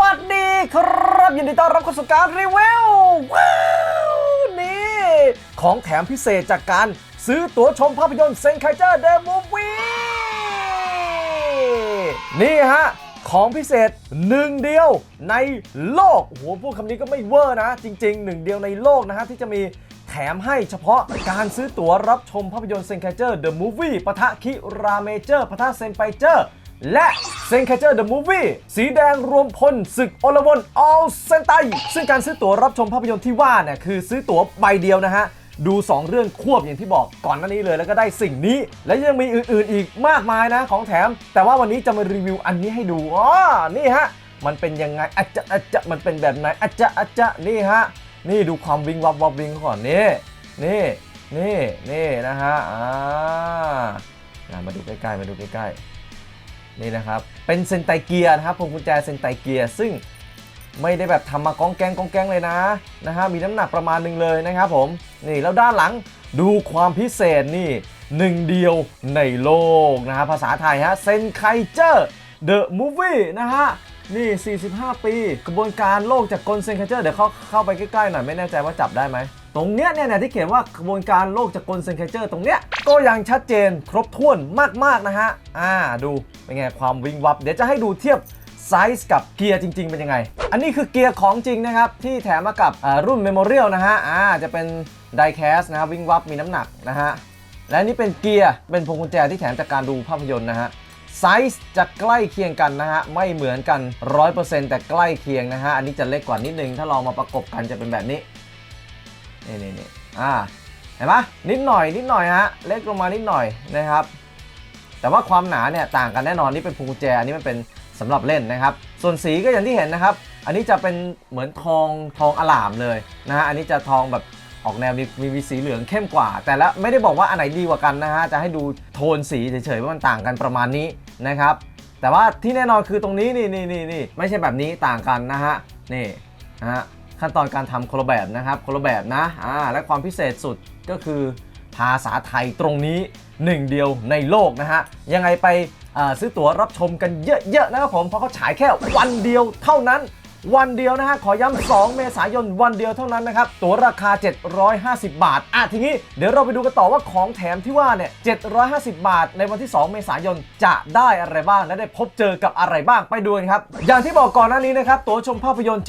วัสดีครับ ยินดีต้อนรับเข้าสู่การรีวิวว้าวนี่ของแถมพิเศษจากการซื้อตั๋วชมภาพยนตร์เซนไคเจอร์เดอะมูฟวี่นี่ฮะ ของพิเศษหนึ่งเดียวในโลกโอ้โหพูดคำนี้ก็ไม่เวอร์นะ จริงๆหนึ่งเดียวในโลกนะฮะ ที่จะมีแถมให้เฉพาะการซื้อตั๋วรับชมภาพยนตร์เซนไคเจอร์เดอะมูฟวี่ปะทะคิราเมเจอร์ปะทะเซนไฟเจอร์ และเซน c a เจอร์เดอะมูฟวี่สีแดงรวมพลศึกโอลวนออลเซนไตซึ่งการซื้อตั๋วรับชมภาพยนตร์ที่ว่าเนี่ยคือซื้อตั๋วใบเดียวนะฮะ ดู 2 เรื่องควบอย่างที่บอกก่อนหน้านี้เลย แล้วก็ได้สิ่งนี้ และยังมีอื่นๆอีกมากมายนะของแถม แต่ว่าวันนี้จะมารีวิวอันนี้ให้ดูอ๋อนี่ฮะมันเป็นยังไงอาจจะอาจจะมันเป็นแบบไหนอาจจะอาจจะนี่ฮะนี่ดูความวิงวับวับวิงก่อนนี่นี่นี่นี่นะฮะอ่ามาดูใกล้ๆมาดูใกล้ๆ นี่นะครับ เป็นเซนไตเกียร์นะครับพวงกุญแจเซนไตเกียร์ซึ่งไม่ได้แบบทำมากองแกงกองแกงเลยนะนะฮะมีน้ำหนักประมาณหนึ่งเลยนะครับผมนี่แล้วด้านหลังดูความพิเศษนี่หนึ่งเดียวในโลกนะฮะภาษาไทยฮะเซนไคเจอร์เดอะมูฟวี่นะฮะนี่ 45 ปี กระบวนการโลกจากกลเซนไคเจอร์เดี๋ยวเข้าเข้าไปใกล้ๆหน่อยไม่แน่ใจว่าจับได้ไหม ตรงเนี้ยเนี่ยที่เขียนว่ากระบวนการโลกจากกลเซนไคเจอร์ตรงเนี้ยก็ยังชัดเจนครบถ้วนมากๆนะฮะ อ่าดูเป็นไงความวิงวับ เดี๋ยวจะให้ดูเทียบไซส์กับเกียร์จริง ๆ เป็นยังไง อันนี้คือเกียร์ของจริงนะครับ ที่แถมมากับรุ่นเมมโมเรียลนะฮะ อ่าจะเป็นไดแคสนะครับวิงวับมีน้ำหนักนะฮะ และนี่เป็นเกียร์เป็นพวงกุญแจที่แถมจากการดูภาพยนตร์นะฮะไซส์จะใกล้เคียงกันนะฮะ ไม่เหมือนกัน 100%แต่ใกล้เคียงนะฮะ อันนี้จะเล็กกว่านิดนึง ถ้าลองมาประกบกันจะเป็นแบบนี้ นี่นี่นี่อ่าเห็นปะนิดหน่อยนิดหน่อยฮะเล็กลงมานิดหน่อยนะครับ แต่ว่าความหนาเนี่ยต่างกันแน่นอนนี่เป็นพวงกุญแจอันนี้มันเป็นสำหรับเล่นนะครับ ส่วนสีก็อย่างที่เห็นนะครับ อันนี้จะเป็นเหมือนทองทองอลามเลยนะฮะอันนี้จะทองแบบออกแนวมีมีมีสีเหลืองเข้มกว่า แต่ละไม่ได้บอกว่าอันไหนดีกว่ากันนะฮะจะให้ดูโทนสีเฉยๆว่ามันต่างกันประมาณนี้นะครับแต่ว่าที่แน่นอนคือตรงนี้นี่นี่นี่นี่ไม่ใช่แบบนี้ต่างกันนะฮะนี่นะฮะ ขั้นตอนการทำคนละแบบนะครับคนละแบบนะอ่าและความพิเศษสุดก็คือภาษาไทยตรงนี้หนึ่งเดียวในโลกนะฮะ ยังไงไปซื้อตั๋วรับชมกันเยอะๆนะครับผม เพราะเขาฉายแค่วันเดียวเท่านั้น วันเดียวนะฮะ ขอย้ำ2 เมษายนวันเดียวเท่านั้นนะครับ ตั๋วราคา 750 บาท อะทีนี้เดี๋ยวเราไปดูกันต่อว่าของแถมที่ว่าเนี่ย 750 บาท ในวันที่ 2 เมษายนจะได้อะไรบ้าง และได้พบเจอกับอะไรบ้างไปดูกันครับ อย่างที่บอกก่อนหน้านี้นะครับ ตั๋วชมภาพยนตร์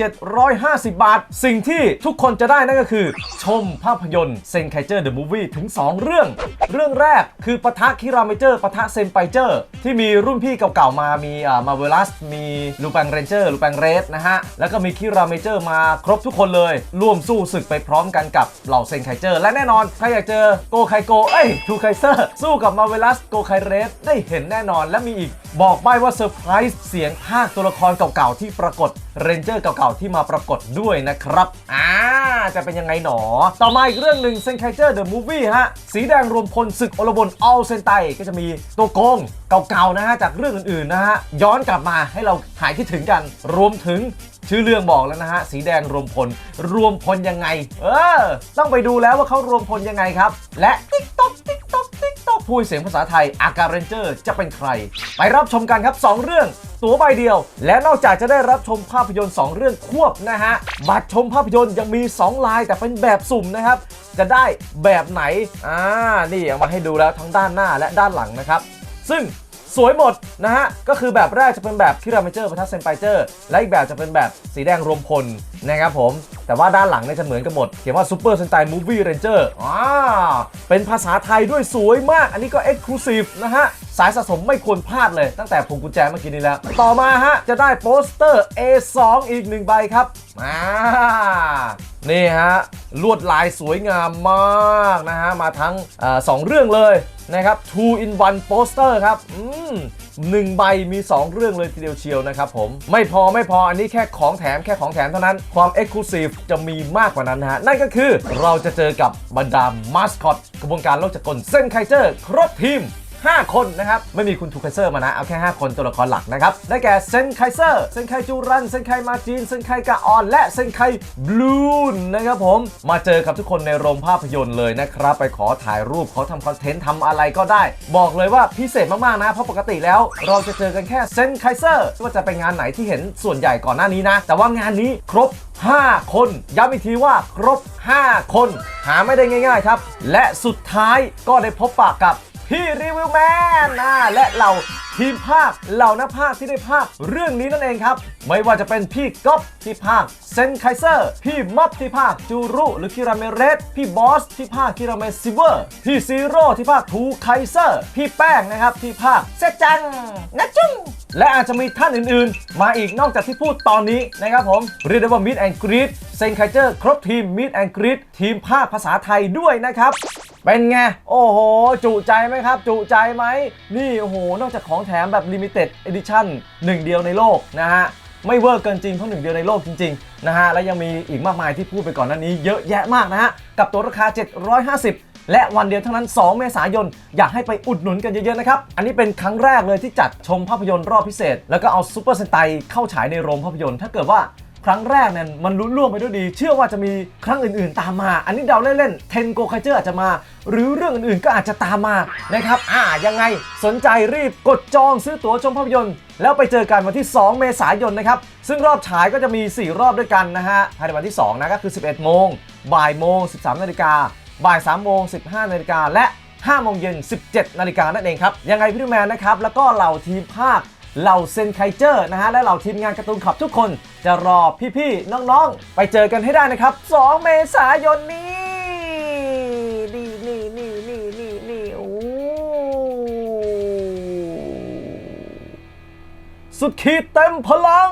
750 บาท สิ่งที่ทุกคนจะได้นั่นก็คือ ชมภาพยนตร์เซนไคเจอร์เดอะมูฟวี่ถึง 2 เรื่อง เรื่องแรกคือปะทะคิราเมเจอร์ปะทะเซนไ i เจอร์ที่มีรุ่นพี่เก่าๆมามีอ่ามาเวลัสมีลูแปงเรนเจอร์ลูแปงเรสนะฮะแล้วก็มีคิราเมเจอร์มาครบทุกคนเลย ร่วมสู้ศึกไปพร้อมกันกับเหล่าเซนไคเจอร์ และแน่นอน ใครอยากเจอโกไคโก เอ้ยทูไคเซอร์สู้กับมาเวลัสโกไคเรสได้เห็นแน่นอนและมีอีก บอกใบ้ว่าเซอร์ไพรส์เสียงภาคตัวละครเก่าๆที่ปรากฏเรนเจอร์เก่าๆที่มาปรากฏด้วยนะครับอ่าจะเป็นยังไงหนอ ต่อมาอีกเรื่องหนึ่งเซนไคเจอร์เดอะมูฟวี่ฮะ สีแดงรวมพลศึกอลบนออลเซนไตก็จะมีตัวโกงเก่าๆนะฮะจากเรื่องอื่นๆนะฮะย้อนกลับมาให้เราหายคิดถึงกัน รวมถึง ชื่อเรื่องบอกแล้วนะฮะ สีแดงรวมพล รวมพลยังไง เออ ต้องไปดูแล้วว่าเขารวมพลยังไงครับ และติ๊กต๊อกติ๊กต๊อกติ๊กต๊อกพูดเสียงภาษาไทยอาการเรนเจอร์จะเป็นใคร ไปรับชมกันครับ 2 เรื่อง ตั๋วใบเดียว และนอกจากจะได้รับชมภาพยนตร์ 2 เรื่องควบนะฮะ บัตรชมภาพยนตร์ยังมี 2 ลายแต่เป็นแบบสุ่มนะครับ จะได้แบบไหน อ่า นี่เอามาให้ดูแล้วทั้งด้านหน้าและด้านหลังนะครับ ซึ่ง สวยหมดนะฮะ ก็คือแบบแรกจะเป็นแบบคิราเมเจอร์พัทัดเซนไปเจอร์ และอีกแบบจะเป็นแบบสีแดงรวมพลนะครับผมแต่ว่าด้านหลังเนี่ยจะเหมือนกันหมด เขียนว่าซูเปอร์เซนไตมูฟวี่เรนเจอร์อ่าเป็นภาษาไทยด้วยสวยมาก อันนี้ก็เอ็กซ์คลูซีฟนะฮะ สายสะสมไม่ควรพลาดเลยตั้งแต่พวงกุญแจเมื่อกี้นี้แล้ว ต่อมาฮะ จะได้โปสเตอร์ A2 อีกหนึ่งใบครับอ่านี่ฮะ ลวดลายสวยงามมากนะฮะ มาทั้งอาสองเรื่องเลยนะครับ two in one poster ครับ อืมหนึ่งใบมี 2 เรื่องเลยทีเดียวเชียวนะครับผม ไม่พอไม่พออันนี้แค่ของแถมแค่ของแถมเท่านั้น ความเอ็กซ์คลูซีฟจะมีมากกว่านั้นนะฮะ นั่นก็คือเราจะเจอกับบรรดามาสคอตกระบวนการโลกจักรกลเซนไคเจอร์ ครบทีม 5 คนนะครับ ไม่มีคุณทูไคเซอร์มานะ เอาแค่ 5 คนตัวละครหลักนะครับ ได้แก่เซนไคเซอร์ เซนไคจูรัน เซนไคมาจีน เซนไคกาออน และเซนไคบลูนนะครับผม มาเจอกับทุกคนในโรงภาพยนตร์เลยนะครับ ไปขอถ่ายรูปขอทำคอนเทนต์ทำอะไรก็ได้ บอกเลยว่าพิเศษมากๆนะ เพราะปกติแล้ว เราจะเจอกันแค่เซนไคเซอร์ว่าจะไปงานไหนที่เห็นส่วนใหญ่ก่อนหน้านี้นะ แต่ว่างานนี้ครบ 5 คน ย้ำอีกทีว่าครบ 5 คน หาไม่ได้ง่าย ๆ ครับ และสุดท้ายก็ได้พบปะกับ พี่รีวิวแมนนะและเราทีมภาคเหล่านักภาคที่ได้ภาคเรื่องนี้นั่นเองครับ ไม่ว่าจะเป็นพี่ก๊อฟที่ภาคเซนไคเซอร์ พี่ม็อบที่ภาคจูรุ หรือคิราเมเรสพี่บอสที่ภาคคิราเมซิเวอร์ พี่ซีโร่ที่ภาคทูไคเซอร์ พี่แป้งนะครับที่ภาคเซจังนะจุ้งและอาจจะมีท่านอื่นๆ มาอีกนอกจากที่พูดตอนนี้นะครับผมเรียกได้ว่ามิดแอนกรีดเซนไคเจอร์ครบทีมมิดแอนกรีดทีมภาคภาษาไทยด้วยนะครับ เป็นไง โอ้โห จุใจไหมครับ จุใจไหม นี่ โอ้โห นอกจากของแถมแบบ Limited Edition หนึ่งเดียวในโลกนะฮะ ไม่เวอร์เกินจริงเพราะหนึ่งเดียวในโลกจริง ๆ นะฮะ และยังมีอีกมากมายที่พูดไปก่อนหน้านี้เยอะแยะมากนะฮะ กับตัวราคา 750และวันเดียวเท่านั้น 2 เมษายน อยากให้ไปอุดหนุนกันเยอะ ๆ นะครับ อันนี้เป็นครั้งแรกเลยที่จัดชมภาพยนตร์รอบพิเศษ แล้วก็เอาซูเปอร์เซนไตเข้าฉายในโรงภาพยนตร์ ถ้าเกิดว่า ครั้งแรกเนี่ยมันลุ้นล่วงไปด้วยดี เชื่อว่าจะมีครั้งอื่นๆ ตามมา อันนี้เดาเล่นๆเทนโกคาเจอร์อาจจะมา หรือเรื่องอื่นๆก็อาจจะตามมานะครับอ่ายังไงสนใจรีบกดจองซื้อตั๋วชมภาพยนตร์แล้วไปเจอกันวันที่ 2 เมษายนนะครับ ซึ่งรอบฉายก็จะมี 4 รอบด้วยกันนะฮะภายในวันที่ 2 นะก็คือ 11 โมง บ่ายโมง 13 นาฬิกา บ่าย 3 โมง 15 นาฬิกา และ 5 โมงเย็น 17 นาฬิกานั่นเองครับ ยังไงพี่ดูแมนนะครับ แล้วก็เหล่าทีมภาค เหล่าเซนไคเจอร์นะฮะและเหล่าทีมงานการ์ตูนขับทุกคนจะรอพี่ๆน้องๆ ไปเจอกันให้ได้นะครับ 2 เมษายนนี้นี่นี่นี่นี่นี่นี่โอ้สุดขีดเต็มพลัง